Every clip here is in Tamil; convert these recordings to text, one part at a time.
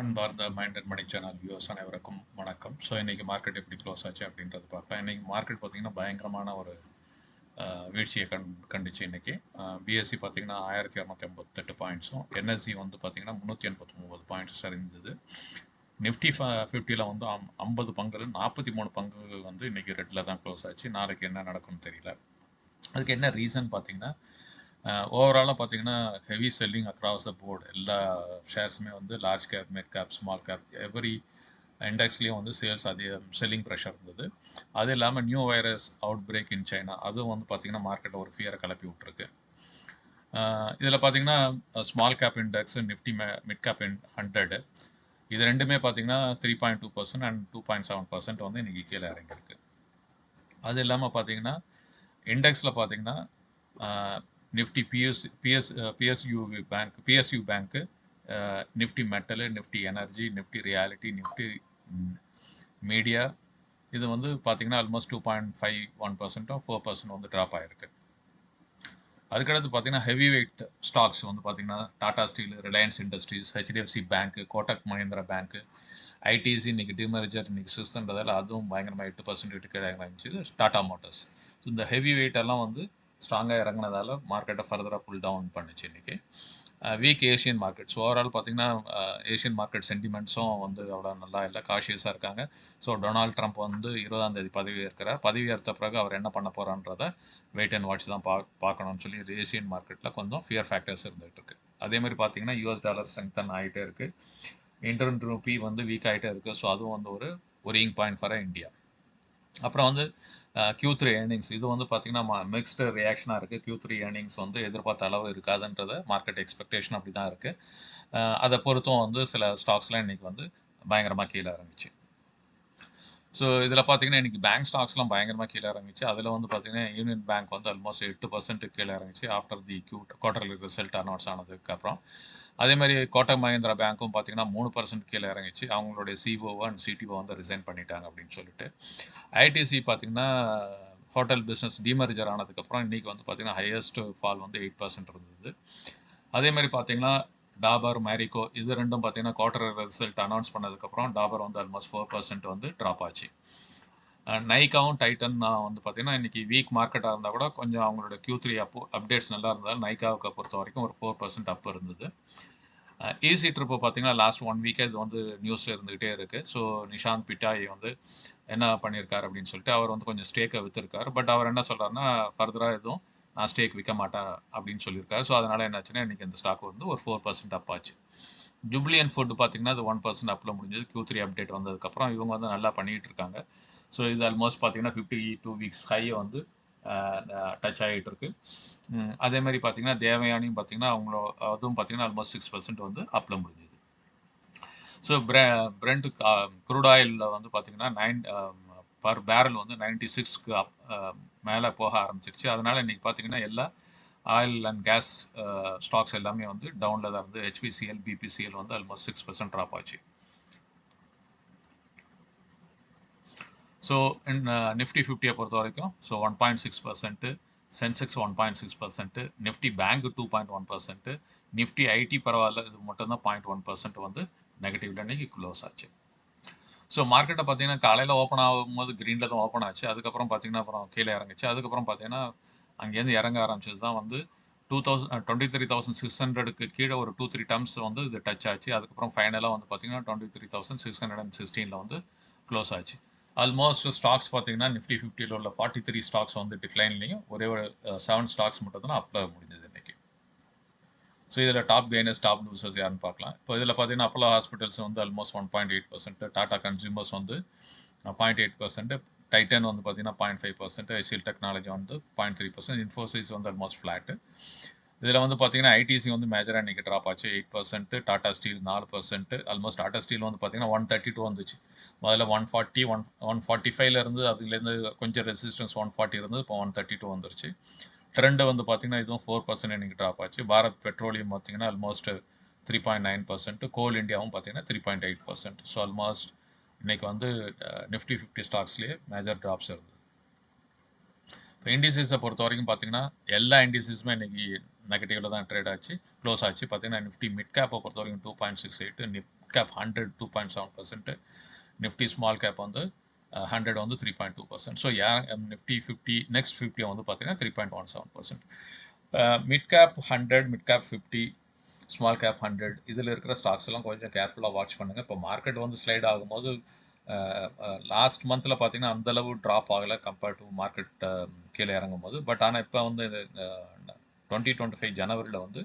அன்பார்ந்த mind and money channel views அனைவருக்கும் வணக்கம். ஸோ இன்றைக்கி மார்க்கெட் எப்படி க்ளோஸ் ஆச்சு அப்படின்றது பார்க்கலாம். இன்றைக்கி மார்க்கெட் பார்த்தீங்கன்னா பயங்கரமான ஒரு வீழ்ச்சியை கண் கண்டிச்சு இன்றைக்கி பிஎஸ்சி பார்த்தீங்கன்னா ஆயிரத்தி இரநூத்தி ஐம்பத்தெட்டு பாயிண்ட்ஸும் என்எஸ்சி வந்து பார்த்திங்கன்னா முந்நூற்றி எண்பத்தி ஒம்பது பாயிண்ட்ஸ் சரிந்தது நிஃப்டி ஃபிஃப்டியில் வந்து அம் ஐம்பது பங்கு நாற்பத்தி மூணு பங்கு வந்து இன்றைக்கி ரெட்டில் தான் க்ளோஸ் ஆச்சு. நாளைக்கு என்ன நடக்கும்னு தெரியல. அதுக்கு என்ன ரீசன் பார்த்திங்கன்னா ஓவராலாக பார்த்தீங்கன்னா heavy selling across the board எல்லா ஷேர்ஸுமே வந்து large cap mid cap small cap every இண்டெக்ஸ்லேயும் வந்து சேல்ஸ் அதிக செல்லிங் ப்ரெஷர் இருந்தது. அது இல்லாமல் new virus outbreak in China அதுவும் வந்து பார்த்தீங்கன்னா மார்க்கெட்டை ஒரு ஃபியரை கிளப்பி விட்ருக்கு இதில் பார்த்தீங்கன்னா small cap index Nifty mid cap in hundred இது ரெண்டுமே பார்த்தீங்கன்னா three point two percent and two point seven percent வந்து இன்னைக்கு கீழே இறங்கியிருக்கு. அது இல்லாமல் பார்த்தீங்கன்னா இண்டெக்ஸில் பார்த்தீங்கன்னா Nifty PS PS PSU bank PSU bank Nifty metal Nifty energy Nifty reality Nifty media. இது வந்து பார்த்திங்கன்னா almost two point five one பர்சன்ட்டும் four percent வந்து ட்ராப் ஆகிருக்கு அதுக்கடுத்து பார்த்தீங்கன்னா ஹெவி வெயிட் ஸ்டாக்ஸ் வந்து பார்த்தீங்கன்னா Tata steel Reliance Industries HDFC bank Kotak Mahindra bank ITC இன்றைக்கி டிமர்ஜர் இன்றைக்கி சிஸ்டன்றதால அதுவும் பயங்கரமாக எட்டு பர்சன்ட் கீழே இறங்கிச்சு டாடா மோட்டர்ஸ் ஸோ இந்த ஹெவி வெயிட் எல்லாம் வந்து ஸ்ட்ராங்காக இறங்கினதால மார்க்கெட்டை ஃபர்தராக புல் டவுன் பண்ணுச்சு இன்றைக்கி வீக் ஏஷியன் மார்க்கெட்ஸ் ஓவரால் பார்த்தீங்கன்னா ஏஷியன் மார்க்கெட் சென்டிமெண்ட்ஸும் வந்து அவ்வளோ நல்லா இல்லை. காஷியஸாக இருக்காங்க. ஸோ டொனால்ட் ட்ரம்ப் வந்து இருபதாம் தேதி பதவி ஏற்கிறார். பதவி ஏற்ற பிறகு அவர் என்ன பண்ண போகிறான்றத வெயிட் அண்ட் வாட்ச் தான் பா பார்க்கணும்னு சொல்லி ஏஷியன் மார்க்கெட்டில் கொஞ்சம் ஃபியர் ஃபேக்டர்ஸ் இருந்துகிட்டு இருக்கு. அதே மாதிரி பார்த்தீங்கன்னா யூஎஸ் டாலர் ஸ்ட்ரெங்தன் ஆகிட்டே இருக்குது இன்டர்ன் ரூபி வந்து வீக் ஆகிட்டே இருக்குது ஸோ அதுவும் வந்து ஒரு ஒரியிங் பாயிண்ட் ஃபார் இந்தியா அப்புறம் வந்து கியூ த்ரீ ஏர்னிங்ஸ் இது வந்து பார்த்தீங்கன்னா மிக்ஸ்டு ரியாக்ஷனாக இருக்குது கியூ த்ரீ ஏர்னிங்ஸ் வந்து எதிர்பார்த்த அளவு இருக்காதுன்றது மார்க்கெட் எக்ஸ்பெக்டேஷன் அப்படி தான் இருக்குது அதை பொறுத்தும் வந்து சில ஸ்டாக்ஸ்லாம் இன்னைக்கு வந்து பயங்கரமாக கீழே இறங்குச்சு. ஸோ இதில் பார்த்தீங்கன்னா இன்றைக்கி பேங்க் ஸ்டாக்ஸ்லாம் பயங்கரமாக கீழே இறங்குச்சு. அதில் வந்து பார்த்தீங்கன்னா யூனியன் பேங்க் வந்து ஆல்மோஸ்ட் எட்டு பர்சன்ட்டு கீழே இறங்குச்சு. After the Q quarterly result announce ஆனதுக்கு அப்புறம். அதே மாதிரி கோட்டக் மஹிந்திரா பேங்க்கும் பார்த்தீங்கன்னா மூணு பர்சன்ட் கீழே இறங்கிச்சு. அவங்களுடைய சிஓ அண்ட் சிடிஓ வந்து ரிசைன் பண்ணிட்டாங்க அப்படின்னு சொல்லிட்டு. ஐடிசி பார்த்தீங்கன்னா ஹோட்டல் பிஸ்னஸ் டிமர்ஜர் ஆனதுக்கப்புறம் இன்றைக்கி வந்து பார்த்தீங்கன்னா ஹையஸ்ட் ஃபால் வந்து எயிட் பர்சன்ட் இருந்தது. அதே மாதிரி பார்த்தீங்கன்னா டாபர் மேரிகோ இது ரெண்டும் பார்த்தீங்கன்னா குவார்டர் ரிசல்ட் அனௌன்ஸ் பண்ணதுக்கப்புறம் டாபர் வந்து ஆல்மோஸ்ட் ஃபோர் பர்சன்ட் வந்து ட்ராப் ஆச்சு. நைக்காவும் டைட்டன் வந்து பார்த்தீங்கன்னா இன்றைக்கி வீக் மார்க்கெட்டாக இருந்தால் கூட கொஞ்சம் அவங்களோட கியூ த்ரீ அப் அப்டேட்ஸ் நல்லா இருந்தாலும் நைக்காவுக்கு பொறுத்த வரைக்கும் ஒரு ஃபோர் பர்சன்ட் அப் இருந்தது. ஈஸி ட்ரிப்பு பார்த்தீங்கன்னா லாஸ்ட் ஒன் வீக்கே இது வந்து நியூஸில் இருந்துகிட்டே இருக்குது ஸோ நிஷாந்த் பிட்டாய் வந்து என்ன பண்ணியிருக்காரு அப்படின்னு சொல்லிட்டு அவர் வந்து கொஞ்சம் ஸ்டேக்கை விற்றுருக்காரு பட் அவர் என்ன சொல்கிறாருன்னா ஃபர்தராக எதுவும் நான் ஸ்டேக் விற்க மாட்டேன் அப்படின்னு சொல்லியிருக்காரு. ஸோ அதனால் என்னாச்சுன்னா இன்றைக்கி இந்த ஸ்டாக் வந்து ஒரு ஃபோர் பர்சன்ட் அப் ஆச்சு. ஜூப்ளியன் ஃபுட் பார்த்தீங்கன்னா அது ஒன் பர்சன்ட் அப்பில் முடிஞ்சது. கியூ த்ரீ அப்டேட் வந்ததுக்கப்புறம் இவங்க வந்து நல்லா பண்ணிகிட்டு இருக்காங்க. ஸோ இது ஆல்மோஸ்ட் பார்த்தீங்கன்னா ஃபிஃப்டி டூ வீக்ஸ் ஹையை வந்து டச் ஆகிட்டு இருக்கு அதே மாதிரி பார்த்தீங்கன்னா தேவயானியும் பார்த்தீங்கன்னா அவங்களோ அதுவும் பார்த்தீங்கன்னா ஆல்மோஸ்ட் சிக்ஸ் பர்சன்ட் வந்து அப்பில் முடிஞ்சுது. ஸோ பிரெ பிரெண்ட் குரூட் ஆயிலில் வந்து பார்த்தீங்கன்னா நைன் பர் பேரல் வந்து நைன்டி சிக்ஸ்க்கு அப் மேலே போக ஆரம்பிச்சிருச்சு. அதனால் இன்னைக்கு பார்த்தீங்கன்னா எல்லா ஆயில் அண்ட் கேஸ் ஸ்டாக்ஸ் எல்லாமே வந்து டவுனில் தான் இருந்து ஹெச்பிசிஎல் பிபிசிஎல் வந்து ஆல்மோஸ்ட் சிக்ஸ் பர்சன்ட் ட்ராப் ஆச்சு. ஸோ நிஃப்டி ஃபிஃப்டியை பொறுத்த வரைக்கும் so one point six percent Sensex one point six percent Nifty bank two point one percent Nifty IT பரவாயில்ல இது மட்டும்தான் பாயிண்ட் ஒன் பர்சன்ட் வந்து நெகட்டிவ்ல இன்னைக்கு க்ளோஸ் ஆச்சு. ஸோ மார்க்கெட்டை பார்த்தீங்கன்னா காலையில் ஓப்பன் ஆகும்போது க்ரீனில் தான் ஓப்பன் ஆச்சு. அதுக்கப்புறம் பார்த்தீங்கன்னா அப்புறம் கீழே இறங்குச்சு. அதுக்கப்புறம் பார்த்தீங்கன்னா அங்கேருந்து இறங்க ஆரம்பிச்சது தான் வந்து two thousand twenty three thousand six ஹண்ட்ரடுக்கு கீழே ஒரு டூ த்ரீ டம்ஸ் வந்து இது டச் ஆச்சு. அதுக்கப்புறம் ஃபைனலாக வந்து பார்த்தீங்கன்னா twenty three thousand six hundred and சிக்ஸ்டீனில் வந்து க்ளோஸ் ஆச்சு. ஆல்மோஸ்ட் ஸ்டாக்ஸ் பார்த்தீங்கன்னா நிஃப்டி ஃபிஃப்டியில் உள்ள ஃபார்ட்டி த்ரீ ஸ்டாக்ஸ் வந்து டிக்ளைன்லையும் ஒரே ஒரு uh, செவன் ஸ்டாக்ஸ் மட்டும் தான் அப்பில் முடிஞ்சது இன்னைக்கு. ஸோ இதில் டாப் கெய்னர்ஸ் டாப் லூசர்ஸ் யாருன்னு பார்க்கலாம். இப்போ இதில் பார்த்தீங்கன்னா அப்போலோ ஹாஸ்பிட்டல்ஸ் வந்து almost one point eight percent Tata Consumers வந்து பாயிண்ட் எயிட் பர்சன்ட் டைட்டன் வந்து பார்த்தீங்கன்னா point five percent ICL technology வந்து பாயிண்ட் த்ரீ பர்சன்ட் இன்ஃபோசிஸ் வந்து ஆல்மோஸ்ட் ஃப்ளாட்டு இதில் வந்து பார்த்தீங்கன்னா ஐடிசி வந்து மேஜராக இன்றைக்கி ட்ராப் ஆச்சு. எயிட் பர்சன்ட் டாடா ஸ்டீல் நாலு பர்சன்ட் ஆல்மோஸ்ட் டாடா ஸ்டீல் வந்து பார்த்தீங்கன்னா ஒன் தேர்ட்டி டூ வந்துச்சு. முதல்ல one forty one one forty ஃபைவ்ல இருந்து அதுலேருந்து கொஞ்சம் ரெசிஸ்டன்ஸ் ஒன் ஃபார்ட்டி இருந்து இப்போ ஒன் தேர்ட்டி டூ வந்துருச்சு. ட்ரெண்டு வந்து பார்த்தீங்கன்னா இதுவும் ஃபோர் பர்சன்ட் இன்றைக்கி ட்ராப் ஆச்சு. பாரத் பெட்ரோலியம் பார்த்தீங்கன்னா almost three point nine percent Coal இந்தியாவும் பார்த்தீங்கன்னா three point eight percent so almost இன்றைக்கி வந்து நிஃப்டி ஃபிஃப்டி ஸ்டாக்ஸ்லேயே மேஜர் ட்ராப்ஸ் இருந்தது இப்போ இண்டிசஸை பொறுத்த வரைக்கும் பார்த்தீங்கன்னா எல்லா இண்டிசஸுமே இன்றைக்கி நெகட்டிவ்ல தான் ட்ரேட் ஆச்சு. க்ளோஸ் ஆச்சு. பார்த்தீங்கன்னா நிஃப்டி மிட் கேப்பை பொறுத்த வரைக்கும் two point six eight Nifty cap hundred two point seven percent Nifty small cap வந்து ஹண்ட்ரட் வந்து three point two percent so யார் நிஃப்டி ஃபிஃப்டி நெக்ஸ்ட் ஃபிஃப்டி வந்து பார்த்தீங்கன்னா three point one seven percent mid cap hundred mid cap fifty small cap hundred இதில் இருக்கிற ஸ்டாக்ஸ் எல்லாம் கொஞ்சம் கேர்ஃபுல்லாக வாட்ச் பண்ணுங்கள் இப்போ மார்க்கெட் வந்து ஸ்லைட் ஆகும்போது லாஸ்ட் மந்தில் பார்த்தீங்கன்னா அந்தளவு ட்ராப் ஆகலை கம்பேர்ட் டு மார்க்கெட் கீழே இறங்கும் போது. பட் ஆனால் இப்போ வந்து டுவெண்ட்டி டுவெண்ட்டி ஃபைவ் ஜனவரியில் வந்து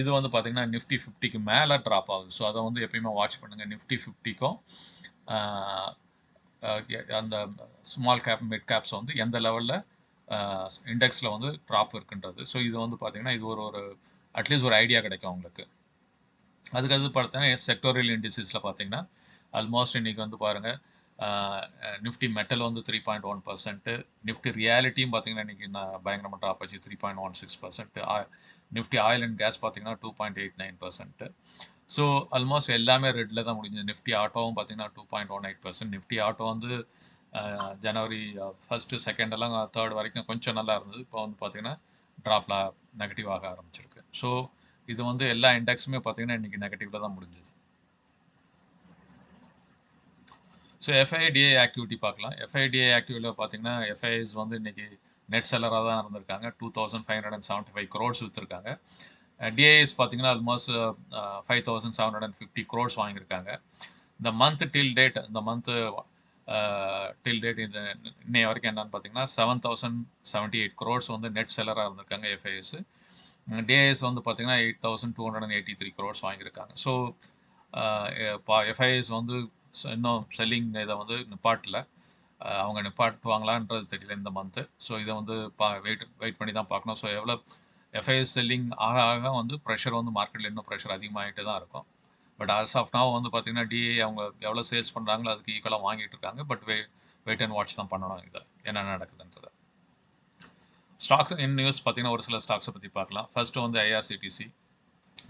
இது வந்து பார்த்தீங்கன்னா நிஃப்டி ஃபிஃப்டிக்கு மேலே ட்ராப் ஆகுது. ஸோ அதை வந்து எப்பயுமே வாட்ச் பண்ணுங்கள் நிஃப்டி ஃபிஃப்டிக்கும் அந்த ஸ்மால் கேப் மிட் கேப்ஸ் வந்து எந்த லெவலில் இண்டெக்ஸில் வந்து ட்ராப் இருக்குன்றது. ஸோ இது வந்து பார்த்தீங்கன்னா இது ஒரு ஒரு அட்லீஸ்ட் ஒரு ஐடியா கிடைக்கும் உங்களுக்கு அதுக்கு அது பார்த்தீங்கன்னா செக்டோரியல் இண்டிசஸில் பார்த்தீங்கன்னா ஆல்மோஸ்ட் இன்றைக்கி வந்து பாருங்கள் நிஃப்டி மெட்டல் வந்து three point one percent Nifty ரியாலிட்டியும் பார்த்தீங்கன்னா இன்றைக்கி நான் பயங்கரமாக ட்ராப் ஆச்சு three point one six percent Nifty oil and gas பார்த்தீங்கன்னா two point eight nine percent so almost எல்லாமே ரெட்டில் தான் முடிஞ்சது. நிஃப்டி ஆட்டோவும் பார்த்தீங்கன்னா two point one eight percent Nifty auto வந்து ஜனவரி ஃபஸ்ட்டு செகண்ட் எல்லாம் தேர்ட் வரைக்கும் கொஞ்சம் நல்லா இருந்தது. இப்போ வந்து பார்த்தீங்கன்னா ட்ராப்ல நெகட்டிவ் ஆக ஆரம்பிச்சிருக்கு. ஸோ இது வந்து எல்லா இண்டெக்ஸுமே பார்த்தீங்கன்னா இன்றைக்கி நெகட்டிவில் தான் முடிஞ்சது. ஸோ எஃப்ஐடிஏ ஆக்டிவிட்டி பார்க்கலாம். எஃப்ஐடிஏ ஆக்டிவிட்டியில் பார்த்தீங்கன்னா எஃப்ஐஎஸ் வந்து இன்றைக்கி நெட் செல்லராக தான் இருந்திருக்காங்க. Two thousand five hundred and seventy five crores விற்றுருக்காங்க DIIs பார்த்தீங்கன்னா almost five thousand seven hundred and fifty crores வாங்கியிருக்காங்க. இந்த மந்த் டில் டேட் இந்த மந்த்து டில் டேட் இந்த இன்னைய வரைக்கும் என்னன்னு பார்த்தீங்கன்னா seven thousand seventy eight crores வந்து நெட் செல்லராக இருந்திருக்காங்க எஃப்ஐஎஸ் டிஏஎஸ் வந்து பார்த்தீங்கன்னா eight thousand two hundred and eighty three crores வாங்கியிருக்காங்க ஸோ எஃப்ஐஎஸ் வந்து இன்னும் செல்லிங் இதை வந்து நிப்பாட்டில். அவங்க நிப்பாட்டுவாங்களான்றது தெரியல இந்த மந்த்து ஸோ இதை வந்து பா வெயிட் வெயிட் பண்ணி தான் பார்க்கணும். ஸோ எவ்வளோ எஃப்ஐஎஸ் செல்லிங் ஆக ஆக வந்து ப்ரெஷர் வந்து மார்க்கெட்டில் இன்னும் ப்ரெஷர் அதிகமாகிட்டு தான் இருக்கும். பட் ஆஸ் ஆஃப் நாவ் வந்து பார்த்தீங்கன்னா டிஏ அவங்க எவ்வளோ சேல்ஸ் பண்ணுறாங்களோ அதுக்கு ஈக்குவலாக வாங்கிட்டு இருக்காங்க. But wait wait and watch தான் பண்ணணும் இதை. என்ன நடக்குதுன்றதை. ஸ்டாக்ஸ் இன் நியூஸ் பார்த்தீங்கன்னா ஒரு சில ஸ்டாக்ஸை பற்றி பார்க்கலாம். ஃபர்ஸ்ட் வந்து ஐஆர்சிடிசி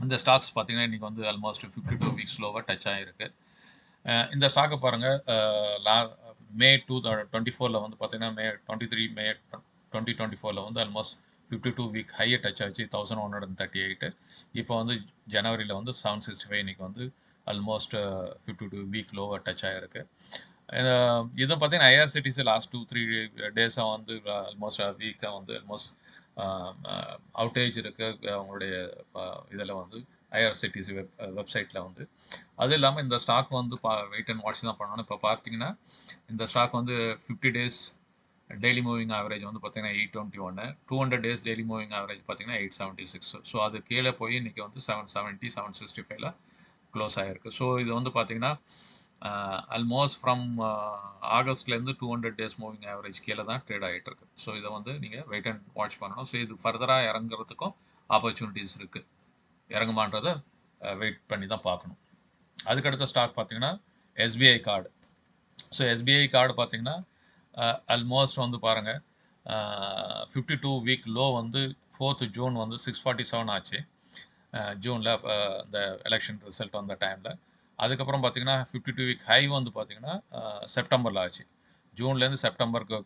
இந்த ஸ்டாக்ஸ் பார்த்தீங்கன்னா இன்றைக்கி வந்து ஆல்மோஸ்ட் ஃபிஃப்டி டூ வீக்ஸ் லோவாக டச் ஆகிருக்கு இந்த ஸ்டாக்கை பாருங்கள் லா மே டூ டுவெண்ட்டி ஃபோரில் வந்து பார்த்தீங்கன்னா May twenty three May twenty twenty ஃபோரில் வந்து ஆல்மோஸ்ட் ஃபிஃப்டி டூ வீக் ஹையை டச் ஆச்சு thousand one hundred thirty eight இப்போ வந்து ஜனவரியில் வந்து செவன் சிக்ஸ்டி ஃபைவ் இன்னைக்கு வந்து ஆல்மோஸ்ட் ஃபிஃப்டி டூ வீக் லோவாக டச் ஆகிருக்கு இதுவும் பார்த்தீங்கன்னா ஐஆர்சிடிசி லாஸ்ட் டூ த்ரீ டேஸாக வந்து ஆல்மோஸ்ட் வீக்காக வந்து ஆல்மோஸ்ட் அவுட்டேஜ் இருக்கு. அவங்களுடைய இதில் வந்து ஐஆர்சிடிசி வெப் வெப்சைட்டில் வந்து. அது இல்லாமல் இந்த ஸ்டாக் வந்து பா வெயிட் அண்ட் வாட்ச் தான் பண்ணணும் இப்போ பார்த்தீங்கன்னா இந்த ஸ்டாக் வந்து fifty days daily moving average வந்து பார்த்தீங்கன்னா எயிட் டுவெண்ட்டி ஒன்று two hundred days daily moving average பார்த்தீங்கன்னா எயிட் செவன்ட்டி சிக்ஸ் ஸோ அது கீழே போய் இன்றைக்கி வந்து செவன் செவன்ட்டி செவன் சிக்ஸ்டி ஃபைவ்ல க்ளோஸ் ஆகிருக்கு ஸோ இது வந்து பார்த்தீங்கன்னா almost from ஆகஸ்ட்லேருந்து two hundred days moving average கீழே தான் ட்ரேட் ஆகிட்டு இருக்கு. ஸோ இதை வந்து நீங்கள் வெயிட் அண்ட் வாட்ச் பண்ணணும். ஸோ இது ஃபர்தராக இறங்குறதுக்கும் ஆப்பர்ச்சுனிட்டிஸ் இருக்குது இறங்குமான்றதை வெயிட் பண்ணி தான் பார்க்கணும். அதுக்கடுத்த ஸ்டாக் பார்த்தீங்கன்னா SBI card so SBI card பார்த்தீங்கன்னா ஆல்மோஸ்ட் வந்து பாருங்கள் ஃபிஃப்டி டூ வீக் லோ வந்து ஃபோர்த்து ஜூன் வந்து சிக்ஸ் ஃபார்ட்டி செவன் ஆச்சு ஜூனில் இந்த எலெக்ஷன் ரிசல்ட் வந்த டைமில் அதுக்கப்புறம் பார்த்தீங்கன்னா ஃபிஃப்டி டூ வீக் ஹை வந்து பார்த்தீங்கன்னா செப்டம்பரில் ஆச்சு. ஜூன்லேருந்து செப்டம்பருக்கு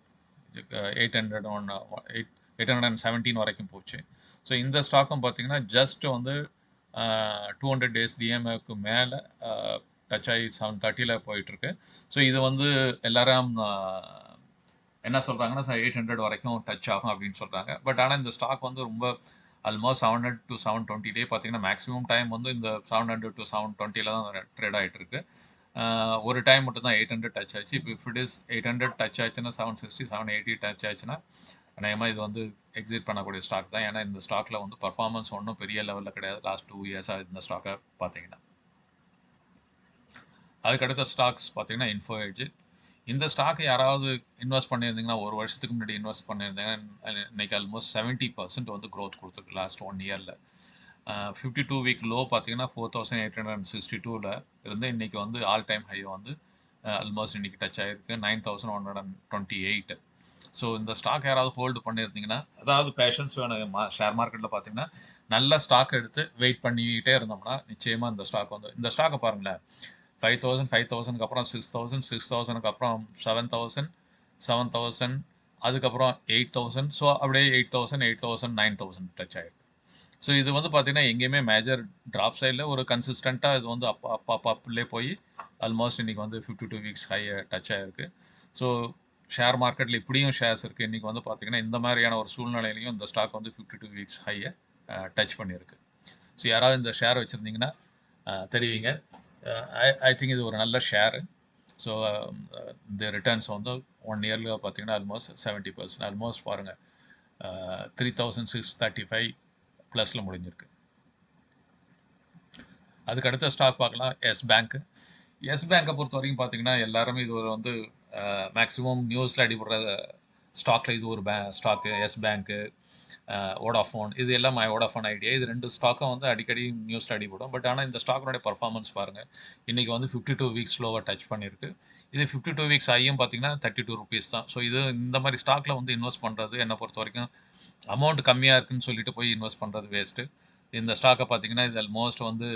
eight hundred one eight eight hundred and seventeen வரைக்கும் போச்சு. ஸோ இந்த ஸ்டாக்கும் பார்த்தீங்கன்னா ஜஸ்ட் வந்து டூ ஹண்ட்ரட் டேஸ் டிஎம்ஏக்கு மேலே டச் ஆகி செவன் தேர்ட்டியில் போயிட்டுருக்கு. ஸோ இது வந்து எல்லாரும் என்ன சொல்கிறாங்கன்னா எயிட் ஹண்ட்ரட் வரைக்கும் டச் ஆகும் அப்படின்னு சொல்கிறாங்க பட் ஆனால் இந்த ஸ்டாக் வந்து ரொம்ப almost seven hundred to seven டுவெண்ட்டிலே பார்த்தீங்கன்னா மேக்ஸிமம் டைம் வந்து இந்த செவன் ஹண்ட்ரட் டு செவன் டுவெண்ட்டியில் தான் ட்ரேட் ஆகிட்டு இருக்கு ஒரு டைம் மட்டும் தான் எயிட் ஹண்ட்ரட் டச் ஆச்சு. இப்போ if it is eight hundred touch ஆச்சுன்னா seven sixty seven eighty touch ஆச்சுன்னா அநேகமாக இது வந்து எக்ஸிட் பண்ணக்கூடிய ஸ்டாக் தான். ஏன்னா இந்த ஸ்டாக்கில் வந்து பர்ஃபார்மன்ஸ் ஒன்றும் பெரிய லெவலில் கிடையாது. லாஸ்ட் டூ இயர்ஸாக இந்த ஸ்டாக்கை பார்த்தீங்கன்னா. அதுக்கடுத்த ஸ்டாக்ஸ் பார்த்தீங்கன்னா இன்ஃபோ எட்ஜ் இந்த ஸ்டாக் யாராவது இன்வெஸ்ட் பண்ணியிருந்தீங்கன்னா ஒரு வருஷத்துக்கு முன்னாடி இன்வெஸ்ட் பண்ணியிருந்தீங்கன்னா இன்னைக்கு ஆல்மோஸ்ட் செவன்ட்டி பர்சன்ட் வந்து க்ரோத் கொடுத்துருக்கு லாஸ்ட் ஒன் இயரில் ஃபிஃப்டி டூ வீக் லோ பார்த்தீங்கன்னா four thousand eight hundred and sixty டூவில் இருந்து இன்னைக்கு வந்து ஆல் டைம் ஹை வந்து ஆல்மோஸ்ட் இன்றைக்கி டச் ஆகிருக்கு nine thousand one hundred and twenty eight so இந்த ஸ்டாக் யாராவது ஹோல்டு பண்ணியிருந்தீங்கன்னா அதாவது பேஷன்ஸ் வேணும் ஷேர் மார்க்கெட்டில் பார்த்தீங்கன்னா நல்ல ஸ்டாக் எடுத்து வெயிட் பண்ணிக்கிட்டே இருந்தோம்னா நிச்சயமாக இந்த ஸ்டாக் வந்து இந்த ஸ்டாக்கை பாருங்களேன். ஃபைவ் தௌசண்ட் ஃபைவ் தௌசண்ட்க்கு அப்புறம் சிக்ஸ் தௌசண்ட் சிக்ஸ் தௌசண்ட்க்கு அப்புறம் செவன் தௌசண்ட் செவன் தௌசண்ட் அதுக்கப்புறம் எயிட் தௌசண்ட் ஸோ அப்படியே eight thousand eight thousand nine thousand touch ஆகிருக்கு ஸோ இது வந்து பார்த்தீங்கன்னா எங்கேயுமே மேஜர் ட்ராப் சைடில் ஒரு கன்சிஸ்டண்ட்டாக இது வந்து அப்பா அப்பா அப்பாப்லே போய் ஆல்மோஸ்ட் இன்றைக்கி வந்து ஃபிஃப்டி டூ வீக்ஸ் ஹையை டச் ஆகிருக்கு ஸோ ஷேர் மார்க்கெட்டில் இப்படியும் ஷேர்ஸ் இருக்குது இன்றைக்கி வந்து பார்த்தீங்கன்னா இந்த மாதிரியான ஒரு சூழ்நிலையிலையும் இந்த ஸ்டாக் வந்து ஃபிஃப்டி டூ வீக்ஸ் ஹையை டச் பண்ணியிருக்கு. ஸோ யாராவது இந்த ஷேர் வச்சுருந்தீங்கன்னா தெரிவிங்க. ஐ ஐ திங்க் இது ஒரு நல்ல ஷேரு ஸோ இந்த ரிட்டர்ன்ஸ் வந்து ஒன் இயரில் பார்த்தீங்கன்னா ஆல்மோஸ்ட் செவன்ட்டி பர்சன்ட் ஆல்மோஸ்ட் பாருங்கள் three thousand six thirty five ப்ளஸில் முடிஞ்சிருக்கு. அதுக்கு அடுத்த ஸ்டாக் பார்க்கலாம். எஸ் பேங்க்கு எஸ் பேங்க்கை பொறுத்த வரைக்கும் பார்த்தீங்கன்னா எல்லாருமே இது ஒரு வந்து மேக்ஸிமம் நியூஸில் அடிபடுற ஸ்டாக்ல இது ஒரு பே ஸ்டாக்கு எஸ் பேங்க்கு ஓடாஃபோன் இது எல்லாம் ஓடாஃபோன் ஐடியா இது ரெண்டு ஸ்டாக்கும் வந்து அடிக்கடி நியூஸில் அடிபடும். பட் ஆனால் இந்த ஸ்டாக்கினுடைய பர்ஃபார்மன்ஸ் பாருங்கள் இன்றைக்கி வந்து ஃபிஃப்டி டூ வீக்ஸ் ஸ்லோவாக டச் பண்ணியிருக்கு இது ஃபிஃப்டி டூ வீக்ஸ் ஐயும் பார்த்தீங்கன்னா தேர்ட்டி டூ ருபீஸ் தான். ஸோ இது இந்த மாதிரி ஸ்டாக்கில் வந்து இன்வெஸ்ட் பண்ணுறது என்னை பொறுத்த வரைக்கும் அமௌண்ட் கம்மியாக இருக்குன்னு சொல்லிட்டு போய் இன்வெஸ்ட் பண்ணுறது வேஸ்ட்டு இந்த ஸ்டாக்கை பார்த்தீங்கன்னா இது ஆல்மோஸ்ட் வந்து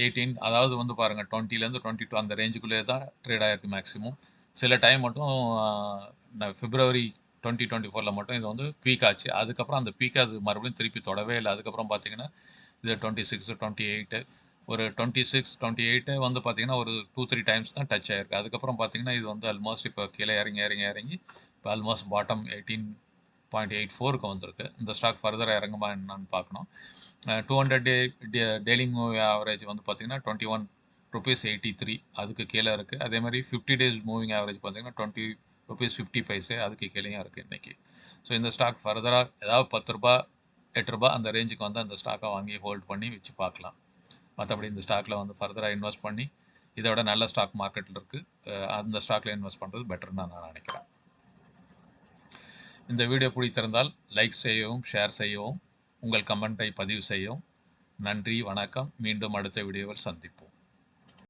எயிட்டீன் அதாவது வந்து பாருங்கள் டுவெண்ட்டிலேருந்து டுவெண்ட்டி டூ அந்த ரேஞ்சுக்குள்ளே தான் ட்ரேட் ஆகிருக்கு மேக்ஸிமம் சில டைம் மட்டும் ஃபிப்ரவரி டுவெண்ட்டி டுவெண்ட்டி ஃபோரில் மட்டும் இது வந்து பீக் ஆச்சு. அதுக்கப்புறம் அந்த பீக் அது மறுபடியும் திருப்பி தொடவே இல்லை. அதுக்கப்புறம் பார்த்தீங்கன்னா இது டுவெண்ட்டி சிக்ஸ் டுவெண்ட்டி எயிட்டு ஒரு டுவெண்ட்டி சிக்ஸ் டுவெண்ட்டி எயிட்டு வந்து பார்த்தீங்கன்னா ஒரு டூ த்ரீ டைம்ஸ் தான் டச் ஆயிருக்கு. அதுக்கப்புறம் பார்த்தீங்கன்னா இது வந்து ஆல்மோஸ்ட் இப்போ கீழே இறங்கி இறங்கி இறங்கி இப்போ almost bottom eighteen point eight ஃபோருக்கு வந்திருக்கு. இந்த ஸ்டாக் ஃபர்தராக இறங்குமா என்னன்னு பார்க்கணும். Two hundred day daily movie average வந்து பார்த்தீங்கன்னா twenty one rupees eighty three அதுக்கு கீழே இருக்குது அதே மாதிரி ஃபிஃப்டி டேஸ் மூவிங் ஆவரேஜ் பார்த்தீங்கன்னா டுவெண்ட்டி ருபீஸ் ஃபிஃப்டி பைசே அதுக்கு கீழேயும் இருக்குது இன்றைக்கி ஸோ இந்த ஸ்டாக் ஃபர்தராக ஏதாவது பத்து ரூபா எட்டு ரூபா அந்த ரேஞ்சுக்கு வந்து அந்த ஸ்டாக்கை வாங்கி ஹோல்ட் பண்ணி வச்சு பார்க்கலாம். மற்றபடி இந்த ஸ்டாக்கில் வந்து ஃபர்தராக இன்வெஸ்ட் பண்ணி இதை விட நல்ல ஸ்டாக் மார்க்கெட்டில் இருக்குது அந்த ஸ்டாக்கில் இன்வெஸ்ட் பண்ணுறது பெட்டர்னு நான் நினைக்கிறேன். இந்த வீடியோ பிடித்திருந்தால் லைக் செய்யவும் ஷேர் செய்யவும் உங்கள் கமெண்ட்டை பதிவு செய்யவும். நன்றி வணக்கம். மீண்டும் அடுத்த வீடியோவில் சந்திப்போம்.